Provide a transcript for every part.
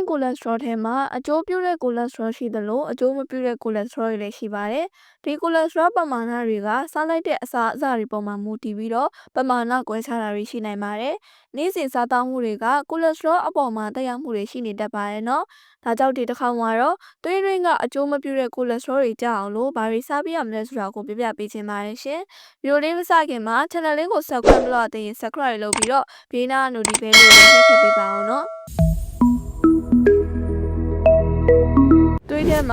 ရင်ကိုလက်စထရောထဲမှာအကျိုးပြုတဲ့ကိုလက်စထရောရှိသလိုအကျိုးမပြုတဲ့ကိုလက်စထရောတွေလည်းရှိပါတယ်။ဒီကိုလက်စထရောပမာဏတွေကစားလိုက်တဲ့အစာအစာတွေပေါ်မှာမူတည်ပြီးတော့ပမာဏကွဲခြားတာတွေရှိနိုင်ပါတယ်။နေ့စဉ်စားသောက်မှုတွေကကိုလက်စထရောအပေါ်မှာတက်ရောက်မှုတွေရှိနေတတ်ပါတယ်နော်။ဒါကြောင့်ဒီတစ်ခါမှာတော့သွေးရင်းကအကျိုးမပြုတဲ့ကိုလက်စထရောတွေကြအောင်လို့ဘာတွေစားပြရမလဲဆိုတာကိုပြပြပေးချင်ပါတယ်ရှင်။ဗီဒီယိုလေးမစခင်မှာ channel လေးကို subscribe လုပ်ရသေးရင် subscribe လုပ်ပြီးတော့ဘေးနား notification လေးကိုနှိပ်ခဲ့ပေးပါအောင်နော်။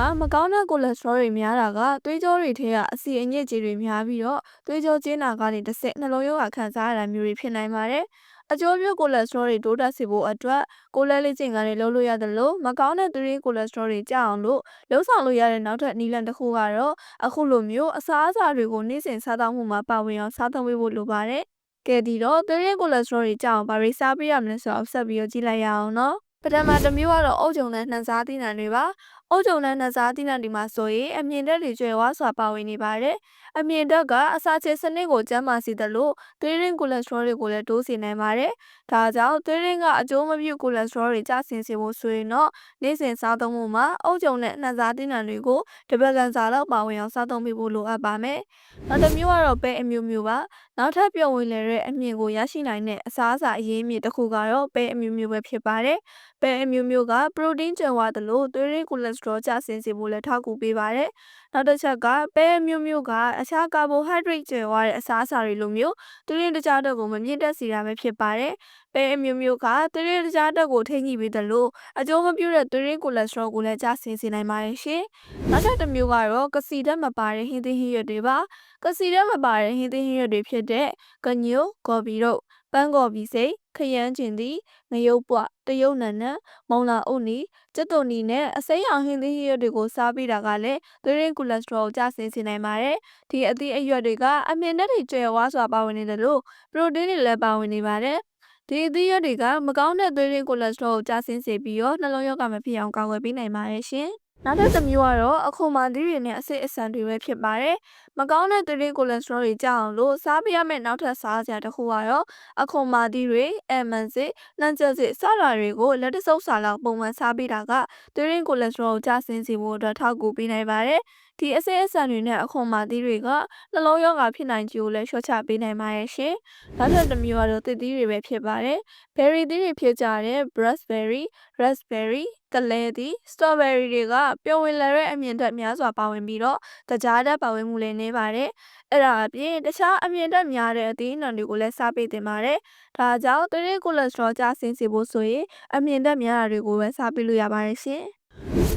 မှာမကောင်းတဲ့ကိုလက်စထရောတွေများတာကသွေးကြောတွေထဲကအဆီအညစ်အကြေးတွေများပြီးတော့သွေးကြောကျဉ်းတာကနေတစ်ဆင့်နှလုံးရောဂါခံစားရတာမျိုးတွေဖြစ်နိုင်ပါတယ်။အကျိုးပြုကိုလက်စထရောတွေတိုးတက်စေဖို့အတွက်ကိုလက်လေးကျင့်ကလေးလုပ်လို့ရတယ်လို့မကောင်းတဲ့သွေးကိုလက်စထရောတွေကြအောင်လို့လှုပ်ဆောင်လို့ရတဲ့နောက်ထပ်နည်းလမ်းတစ်ခုကတော့အခုလိုမျိုးအစာအစာတွေကိုနေ့စဉ်စားသောက်မှုမှာပါဝင်အောင်စားသုံးပေးဖို့လိုပါတယ်။ကဲဒီတော့သွေးရင်းကိုလက်စထရောတွေကြအောင်ဘာတွေစားပေးရမလဲဆိုတော့ဆက်ပြီးတော့ကြည့်လိုက်ရအောင်နော်။ ပထမတစ်မျိုးကတော့အုတ်ဂျုံနဲ့နှံစားသီးနှံတွေပါအုတ်ဂျုံနဲ့နှစားသီးနှံဒီမှာဆိုရင်အမြင့်တက်တွေကျွဲဝါစွာပါဝင်နေပါတယ်။အမြင့်တက်ကအစာချေစနစ်ကိုကျန်းမာစေသလိုသွေးရင်းကိုလက်စထရောတွေကိုလည်းတိုးစေနိုင်ပါတယ်။ဒါကြောင့်သွေးရင်းကအကျိုးမပြုကိုလက်စထရောတွေကျဆင်းစေဖို့ဆိုရင်တော့နေ့စဉ်စားသုံးမှုမှာအုတ်ဂျုံနဲ့နှစားသီးနှံတွေကိုတပတ်ကန်စာလောက်ပါဝင်အောင်စားသုံးပေးဖို့လိုအပ်ပါမယ်။နောက်တစ်မျိုးကတော့ပဲအမျိုးမျိုးပါ။နောက်ထပ်ပြောင်းဝင်လာတဲ့အမြင့်ကိုရရှိနိုင်တဲ့အစားအစာအရင်းမြစ်တစ်ခုကတော့ပဲအမျိုးမျိုးပဲဖြစ်ပါတယ်။ပဲအမျိုးမျိုးကပရိုတင်းကျန်ဝါသလိုသွေးရင်းကိုလက်စထရောကျဆင်းစေဖို့လည်းထောက်ကူပေးပါတယ်။နောက်တစ်ချက်ကပဲမျိုးမျိုးကအခြားကာဘိုဟိုက်ဒရိတ်ကျွဲသွားတဲ့အစားအစာတွေလိုမျိုးသူရင်းတကြားတော့ကိုမမြင့်တက်စေတာပဲဖြစ်ပါတယ်။ပဲအမျိုးမျိုးကသူရင်းတကြားတော့ကိုထိန်းညှိပေးတယ်လို့အကျိုးမပြုတဲ့သူရင်းကိုလက်စထရောကိုလည်းကျဆင်းစေနိုင်ပါတယ်ရှင်။နောက်ထပ်တစ်မျိုးကတော့ကစီဓာတ်မပါတဲ့ဟင်းသီးဟင်းရွက်တွေပါ။ကစီဓာတ်မပါတဲ့ဟင်းသီးဟင်းရွက်တွေဖြစ်တဲ့ကညိုကော်ပီတို့ပန်းကော်ပီစိတ် ခရမ်းကျင်သည်ငရုတ်ပွတရုတ်နံနံမုံလာအုတ်နီကျက်သွန်နီနဲ့အစိမ်းအောင်ဟင်းသီးဟင်းရွက်တွေကိုစားပြီးတာကလည်းသွေးရင်းကိုလက်စထရောကိုကျဆင်းစေနိုင်ပါတယ်။ဒီအသီးအရွက်တွေကအမြင့်ဓာတ်တွေကျွဲဝါစွာပါဝင်နေတယ်လို့ပရိုတင်းတွေလည်းပါဝင်နေပါတယ်။ဒီအသီးရွက်တွေကမကောင်းတဲ့သွေးရင်းကိုလက်စထရောကိုကျဆင်းစေပြီးတော့နှလုံးရောဂါမဖြစ်အောင်ကာကွယ်ပေးနိုင်ပါတယ်ရှင်။ နောက်တစ်မျိုးကတော့အခွန်မာသီးတွေနဲ့အစစ်အဆန်တွေပဲဖြစ်ပါတယ်။မကောင်းတဲ့သွေးရင်းကိုလက်စထရောတွေကြောက်လို့စားပြရမယ့်နောက်ထပ်စားစရာတစ်ခုကတော့အခွန်မာသီးတွေအမန်စစ်နှံချက်စစ်စတာတွေကိုလက်တဆုပ်စာလောက်ပုံမှန်စားပေးတာကသွေးရင်းကိုလက်စထရောကိုကျဆင်းစေဖို့အတွက်ထောက်ကူပေးနိုင်ပါတယ်။ ဒီအစစ်အဆန်တွေနဲ့အခွန်မာသီးတွေကနှလုံးရောဂါဖြစ်နိုင်ခြင်းကိုလည်းလျှော့ချပေးနိုင်ပါတယ်ရှင်။နောက်ထပ်တစ်မျိုးကတော့သစ်သီးတွေပဲဖြစ်ပါတယ်။ berry သီးတွေဖြစ်ကြတဲ့ raspberry, raspberry တလဲသည့် strawberry တွေကပျော်ဝင်လာတဲ့အမြင့်ဓာတ်များစွာပါဝင်ပြီးတော့တကြားဓာတ်ပါဝင်မှုလည်းနည်းပါတယ်။အဲ့ဒါအပြင်တခြားအမြင့်ဓာတ်များတဲ့အသီးအနှံတွေကိုလည်းစားပေးသင့်ပါတယ်။ဒါကြောင့်တရေကိုလက်စထရောကျဆင်းစေဖို့ဆိုရင်အမြင့်ဓာတ်များတာတွေကိုပဲစားပေးလို့ရပါတယ်ရှင်။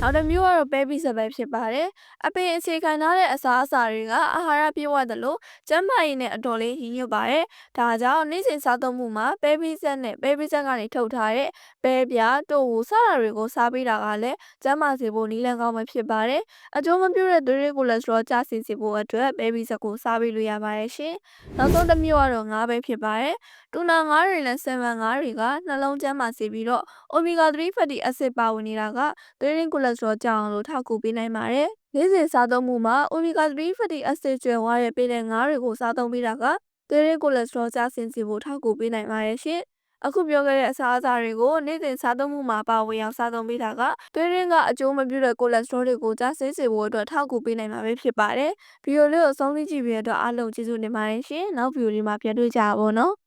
နောက်တစ်မျိုးကတော့ပဲပီစပဲဖြစ်ပါတယ်။အပင်အခြေခံထားတဲ့အစာအစာတွေကအာဟာရပြည့်ဝသလိုကျန်းမာရေးနဲ့အတော်လေးရည်ညွတ်ပါတယ်။ဒါကြောင့်နေ့စဉ်စားသုံးမှုမှာပဲပီစက်နဲ့ပဲပီစက်ကနေထုတ်ထားတဲ့ပဲပြားတို့ဟူစတာတွေကိုစားပေးတာကလည်းကျန်းမာစေဖို့နည်းလမ်းကောင်းပဲဖြစ်ပါတယ်။အကျိုးမပြုတဲ့သွေးရင်းကိုလက်စထရောကျဆင်းစေဖို့အတွက်ပဲပီစက်ကိုစားပေးလို့ရပါတယ်ရှင်။နောက်ဆုံးတစ်မျိုးကတော့ငါးပဲဖြစ်ပါတယ်။တူနာငါးတွေနဲ့ဆယ်မန်ငါးတွေကနှလုံးကျန်းမာစေပြီးတော့ omega 3 fatty acid ပါဝင်နေတာကသွေးရင်းကိုလက်စထရောကြောင့်လို့ထောက်ကူပေးနိုင်ပါတယ်။နေ့စဉ်စားသုံးမှုမှာ omega 3 fatty acid ကျွဲဝါတဲ့ပေးတဲ့ငါးတွေကိုစားသုံးပေးတာကသွေးရင်းကိုလက်စထရောကျဆင်းစေဖို့ထောက်ကူပေးနိုင်ပါတယ်ရှင်။အခုပြောခဲ့တဲ့အစားအစာတွေကိုနေ့စဉ်စားသုံးမှုမှာပါဝင်အောင်စားသုံးပေးတာကသွေးရင်းကအကျိုးမပြုတဲ့ကိုလက်စထရောတွေကိုကျဆင်းစေဖို့အတွက်ထောက်ကူပေးနိုင်မှာပဲဖြစ်ပါတယ်။ဗီဒီယိုလေးကိုဆုံးဖြတ်ကြည့်ပြီးတော့အားလုံးကျေးဇူးတင်ပါတယ်ရှင်။နောက်ဗီဒီယိုလေးမှာပြန်တွေ့ကြပါဦးနော်။